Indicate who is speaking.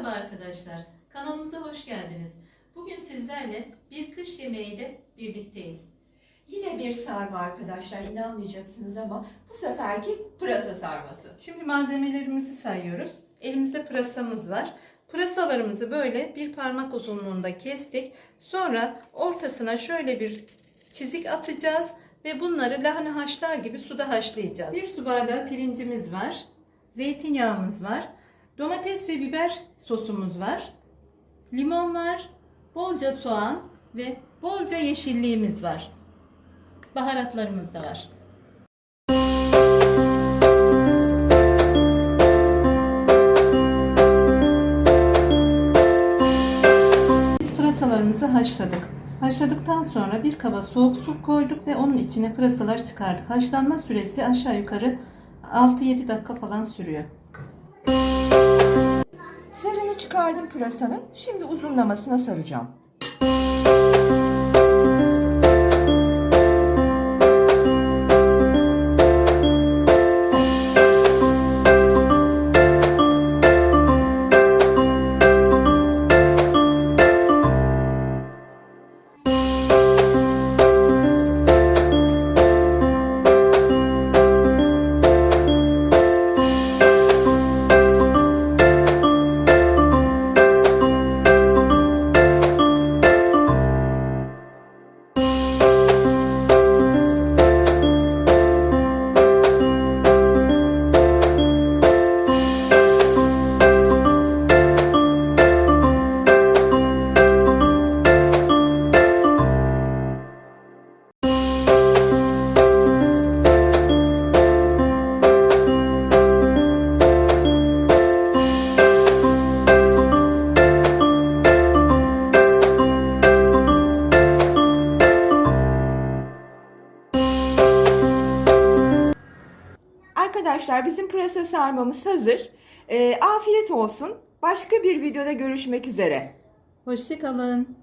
Speaker 1: Merhaba arkadaşlar, kanalımıza hoş geldiniz. Bugün sizlerle bir kış yemeğiyle birlikteyiz.
Speaker 2: Yine bir sarma arkadaşlar inanmayacaksınız ama bu seferki pırasa sarması.
Speaker 1: Şimdi malzemelerimizi sayıyoruz. Elimizde pırasamız var. Pırasalarımızı böyle bir parmak uzunluğunda kestik. Sonra ortasına şöyle bir çizik atacağız ve bunları lahana haşlar gibi suda haşlayacağız. Bir su bardağı pirincimiz var. Zeytinyağımız var. Domates ve biber sosumuz var. Limon var. Bolca soğan ve bolca yeşilliğimiz var. Baharatlarımız da var. Biz pırasalarımızı haşladık. Haşladıktan sonra bir kaba soğuk su koyduk ve onun içine pırasalar çıkardık. Haşlanma süresi aşağı yukarı 6-7 dakika falan sürüyor.
Speaker 2: Çıkardım pırasanın. Şimdi uzunlamasına saracağım. Arkadaşlar bizim pırasa sarmamız hazır. Ee, afiyet olsun. Başka bir videoda görüşmek üzere.
Speaker 1: Hoşçakalın.